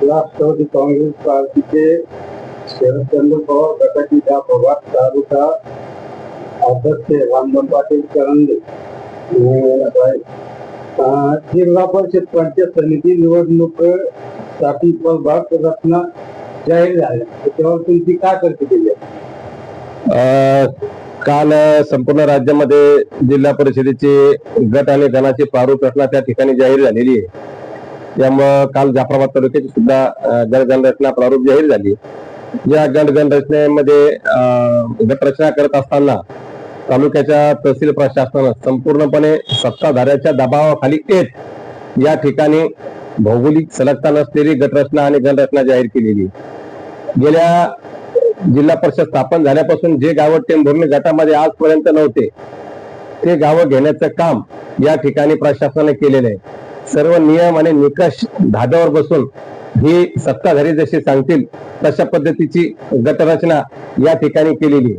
राष्ट्रवादी काँग्रेस पार्टीचे शरदचंद्र पवार गटाची त्या प्रभाग तालुका अध्यक्ष रामदान पाटील करंदे जिल्हा परिषद पंचायत समिती निवडणूकसाठी प्रभाग रचना जाहीर झाल्या त्याच्यावर तुमची काय करते केली काल संपूर्ण राज्यामध्ये जिल्हा परिषदेचे गट आणि गणाची प्रारूप रचना त्या ठिकाणी जाहीर झालेली आहे. त्यामुळं काल जाफराबाद तालुक्याची सुद्धा अ, रचना प्रारूप जाहीर झाली. या गट गण रचनेमध्ये करत असताना तालुक्याच्या तहसील प्रशासनानं संपूर्णपणे सत्ताधाऱ्याच्या दबावाखाली येत या ठिकाणी भौगोलिक सलगता नसलेली गटरचना आणि गणरचना जाहीर केलेली. गेल्या जिल्हा परिषद स्थापन झाल्यापासून जे गावं टेंभुर्णी गटामध्ये आजपर्यंत नव्हते ते गावं घेण्याचं काम या ठिकाणी प्रशासनाने केलेलं आहे. सर्व नियम आणि निकष धाब्यावर बसून ही सत्ताधारी जशी सांगतील तशा पद्धतीची गटरचना या ठिकाणी केलेली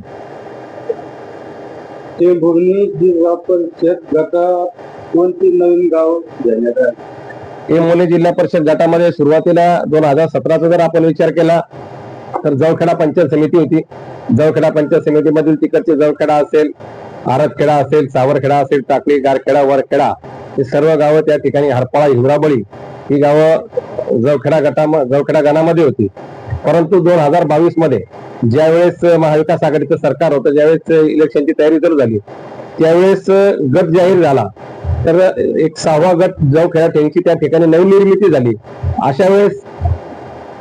टेंभुर्णी जिल्हा परिषद गटात कोणती नवीन गाव घेण्यात आली? हे मुले जिल्हा परिषद गटामध्ये सुरुवातीला दोन हजार सतराचा जर आपण विचार केला तर जवखेडा पंचायत समिती होती. जवखेडा पंचायत समितीमधील तिकडचे जवखेडा असेल आरतखेडा असेल सावरखेडा असेल टाकळी गारखेडा वरखेडा हे सर्व गावं त्या ठिकाणी हरपाळा हिवराबळी ही गावं जवखेडा गटा जवखेडा गणामध्ये होती. परंतु दोन हजार बावीसमध्ये ज्यावेळेस महाविकास आघाडीचं सरकार होतं ज्यावेळेस इलेक्शनची तयारी जर झाली त्यावेळेस गट जाहीर झाला. तर एक सहावा गट जवखेडा त्यांची त्या ठिकाणी नवनिर्मिती झाली. अशा वेळेस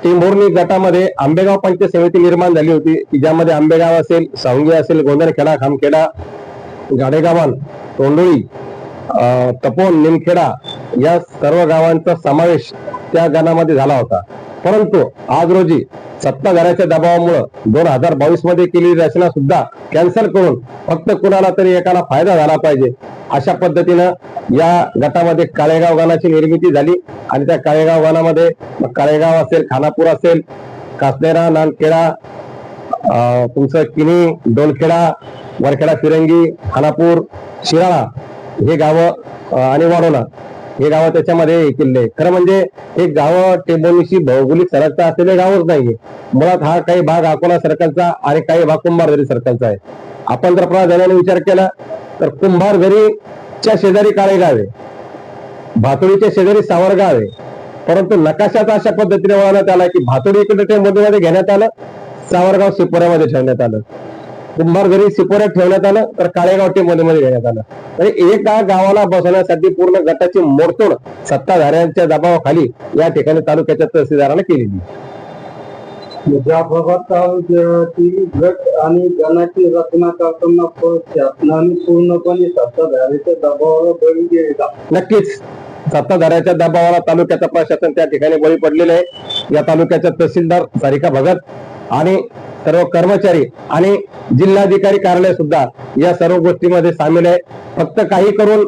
टेंभुर्णी गटामध्ये आंबेगाव पंचायत समिती निर्माण झाली होती. की ज्यामध्ये आंबेगाव असेल सावंगी असेल गोंधळखेडा खामखेडा गाडेगावान तोंडोळी अं, तपोन निमखेडा या सर्व गावांचा समावेश त्या गणामध्ये झाला होता. परंतु आज रोजी सत्ताधाऱ्याच्या दबावामुळे दोन हजार बावीसमध्ये केलेली रचना सुद्धा कॅन्सल करून फक्त कुणाला तरी एकाला फायदा झाला पाहिजे. अशा पद्धतीनं या गटामध्ये काळेगाव गानाची निर्मिती झाली आणि त्या काळेगाव गानामध्ये काळेगाव असेल खानापूर असेल कासनेरा नानखेडा अं, तुमचं किनी डोलखेडा वरखेडा फिरंगी खानापूर शिराळा हे गावं आणि वाडोला हे गाव त्याच्यामध्ये किल्ले केलेले आहे. खरं म्हणजे हे गाव टेंबोनीशी भौगोलिक सरकता असलेले गावच नाहीये. मुळात हा काही भाग अकोला सर्कलचा आणि काही भाग कुंभारदरी सर्कलचा आहे. आपण जर प्राधान्याने विचार केला तर कुंभारदरीच्या शेजारी काळेगाव आहे. भातोडीच्या शेजारी सावरगाव आहे. परंतु नकाशात अशा पद्धतीने वळवण्यात आला की भातोडी इकडे टेंबोनीमध्ये घेण्यात आलं सावरगाव सिपोऱ्यामध्ये ठेवण्यात आलं. कुंभार घरी सिपोऱ्यात ठेवण्यात आलं तर काळेगाव टीममध्ये मध्ये घेण्यात आलं. म्हणजे एका गावाला बसवण्यासाठी पूर्ण गटाची मोडतोड सत्ताधाऱ्यांच्या दबावाखाली या ठिकाणी तालुक्याच्या तहसीलदाराने केलेली. जाफराबाद तालुक्यातील गट आणि गणाची रचना करताना शासनाने पूर्णपणे सत्ताधाऱ्याच्या दबावाला बळी गेले नक्कीच. सत्ताधाऱ्याच्या दबावाला तालुक्याचं प्रशासन त्या ठिकाणी बळी पडलेलं आहे. या तालुक्याच्या तहसीलदार सारिका भगत आणि सर्व कर्मचारी आणि जिल्हाधिकारी कार्यालय सुद्धा या सर्व गोष्टीमध्ये सामील आहे. फक्त काही करून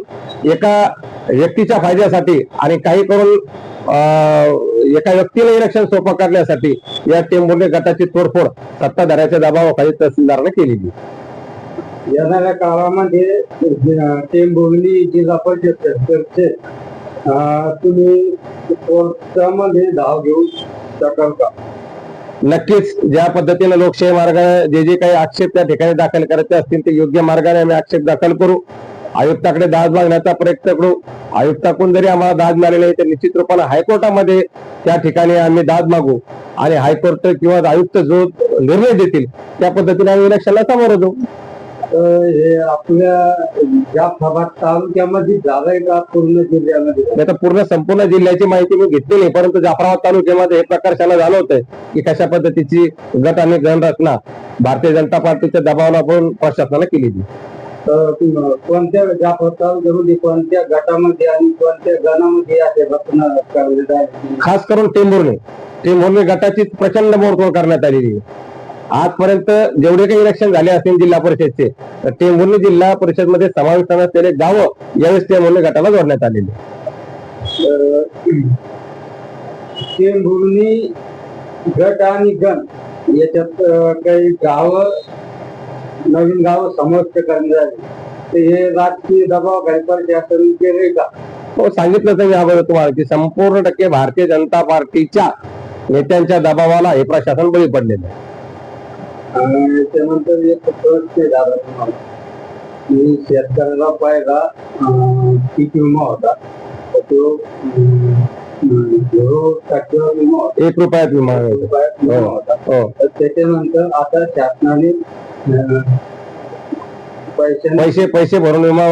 एका व्यक्तीच्या फायद्यासाठी आणि काही करून अं, एका व्यक्तीला इलेक्शन सोपं करण्यासाठी या टेंभुर्णी गटाची तोडफोड सत्ताधाऱ्याच्या दबावाखाली तहसीलदाराने केलेली येणाऱ्या काळामध्ये अं, जिल्हा परिषद अं, तुम्ही धाव घेऊ शकाल का? नक्कीच ज्या पद्धतीने लोकशाही मार्गाने जे जे काही आक्षेप त्या ठिकाणी दाखल करायचे असतील ते योग्य मार्गाने आम्ही आक्षेप दाखल करू. आयुक्ताकडे दाद मागण्याचा प्रयत्न करू. आयुक्ताकडून जरी आम्हाला दाद मिळाली आहे तर निश्चित रूपाने हायकोर्टामध्ये त्या ठिकाणी आम्ही दाद मागू. आणि हायकोर्ट किंवा आयुक्त जो निर्णय देतील त्या पद्धतीने आम्ही इलेक्शनला सामोरं जाऊ. हे आपल्या जाफराबाद तालुक्यामध्ये झालंय का पूर्ण जिल्ह्यामध्ये? नाही तर पूर्ण संपूर्ण जिल्ह्याची माहिती मी घेतली नाही परंतु जाफराबाद तालुक्यामध्ये हे प्रकर्षाला झालं होतं की कशा पद्धतीची गट आणि गणरचना भारतीय जनता पार्टीच्या दबावाला आपण प्रशासनाने तुम- कोणत्या जाफराबाद तालुक्यामध्ये कोणत्या गटामध्ये आणि कोणत्या गणामध्ये खास करून टेंभुर्णी. टेंभुर्णी गटाची प्रचंड मोडतोड करण्यात आलेली आहे. आजपर्यंत जेवढे काही इलेक्शन झाले असतील जिल्हा परिषदचे तर टेंभुर्णी जिल्हा परिषदमध्ये समाविष्ट नसलेले गावं यावेळेस टेंभुर्णी गटाला जोडण्यात आलेले. टेंभुर्णी गट आणि गण याच्यात काही गाव नवीन गाव समाविष्ट करण्यात आली. तर हे राजकीय दबाव का? तो सांगितलं तर अगोदर तुम्हाला की संपूर्ण टक्के भारतीय जनता पार्टीच्या नेत्यांच्या दबावाला हे प्रशासन बळी पडलेलं आहे. आणि त्यानंतर एक की शेतकऱ्याला पहिला पीक विमा होता. तो एक रुपयात विमा एक मिळतो. रुपयात विमा हो होता. हो. तर त्याच्यानंतर आता शासनाने पैसे पैसे भरून विमा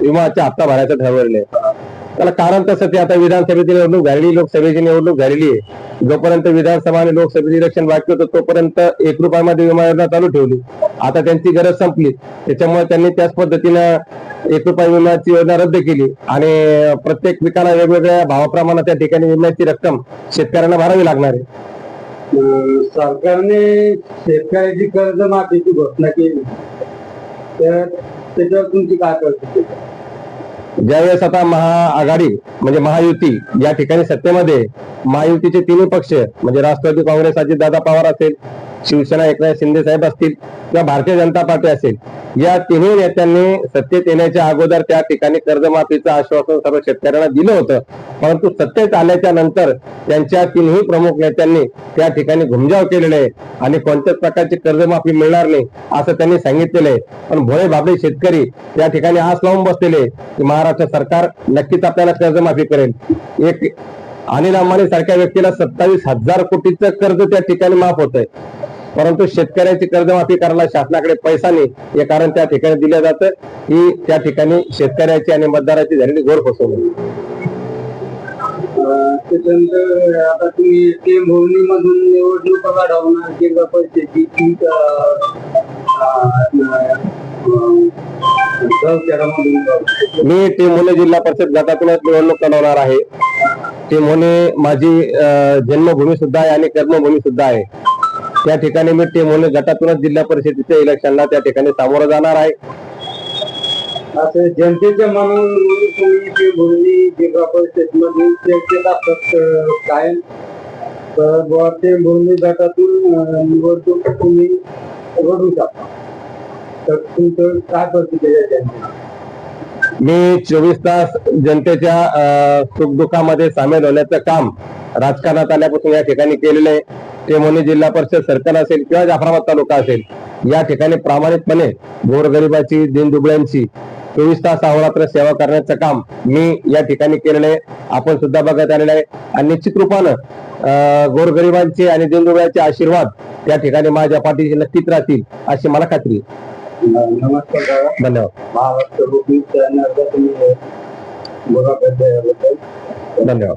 विमाचा हप्ता भरायचा ठरवलेलं आहे. त्याला कारण तसं ते आता विधानसभेची निवडणूक झालेली लोकसभेची निवडणूक झालेली आहे. जोपर्यंत विधानसभा आणि लोकसभेचे इलेक्शन बाकी होतं तोपर्यंत एक रुपयामध्ये विमा योजना चालू ठेवली. आता त्यांची गरज संपली. त्याच्यामुळे त्यांनी त्याच पद्धतीनं एक रुपया विम्याची योजना रद्द केली. आणि प्रत्येक पिकाला वेगवेगळ्या भावाप्रमाणे त्या ठिकाणी विम्याची रक्कम शेतकऱ्यांना भरावी लागणार आहे. सरकारने शेतकऱ्याची कर्जमाफीची घोषणा केली. तर त्याच्यावर तुमची काय करते ज्यावेळेस आता महाआघाडी म्हणजे महायुती या ठिकाणी सत्तेमध्ये महायुतीचे तिन्ही पक्ष म्हणजे राष्ट्रवादी काँग्रेस अजित दादा पवार असेल शिवसेना एकनाथ शिंदे साहेब असतील किंवा भारतीय जनता पार्टी असेल या तिन्ही नेत्यांनी सत्तेत येण्याच्या अगोदर त्या ठिकाणी कर्जमाफीचं आश्वासन सर्व शेतकऱ्यांना दिलं होतं. परंतु सत्तेत आल्याच्यानंतर त्यांच्या तिन्ही प्रमुख नेत्यांनी त्या ठिकाणी घुमजाव केलेले आहे आणि कोणत्याच प्रकारची कर्जमाफी मिळणार नाही असं त्यांनी सांगितलेलं आहे. पण भोळे बाबळे शेतकरी त्या ठिकाणी आस लावून बसलेले की महाराष्ट्र सरकार नक्कीच आपल्याला कर्जमाफी करेल. एक अनिल अंबानी सारख्या व्यक्तीला सत्तावीस हजार कोटीचं कर्ज त्या ठिकाणी माफ होत आहे परंतु शेतकऱ्याची कर्जमाफी करायला शासनाकडे पैसा नाही. हे कारण त्या ठिकाणी दिलं जातं. ही त्या ठिकाणी शेतकऱ्याची आणि मतदाराची झालेली घोर फसवणूक. त्याच्यानंतर आता तुम्ही ते मोरणी मधून निवडणूक लढवणार किंवा पैशाची ती जलखेडामधून मी टेमोने जिल्हा परिषद गटातूनच निवडणूक लढवणार आहे. टेमोने माझी जन्मभूमी सुद्धा आहे आणि कर्मभूमी सुद्धा आहे. त्या ठिकाणी मी टेमोने गटातूनच जिल्हा परिषदेच्या इलेक्शनला त्या ठिकाणी सामोरं जाणार आहे. असं जनतेच्या मनावर तुम्ही ते बोलणी जिल्हा परिषदमध्ये चर्चेत असतात कायम ते बोलणी गटातून निवडणूक तुम्ही लढू शकता. तर तुमचं काय जनतेची? मी चोवीस तास जनतेच्या सुखदुःखामध्ये सामील होण्याचं काम राजकारणात आल्यापासून या ठिकाणी केलेलं आहे. टेमोनी जिल्हा परिषद सर्कल असेल किंवा जाफराबाद तालुका असेल या ठिकाणी प्रामाणिकपणे गोरगरिबाची दिनदुबळ्यांची चोवीस तास अहोरात्र सेवा करण्याचं काम मी या ठिकाणी केलेलं आहे. आपण सुद्धा बघत आलेलं आहे. आणि निश्चित रूपानं गोरगरिबांचे आणि दिनदुबळ्यांचे आशीर्वाद त्या ठिकाणी माझ्या पाठीशी नक्कीच राहतील अशी मला खात्री. नमस्कार दादा. धन्यवाद.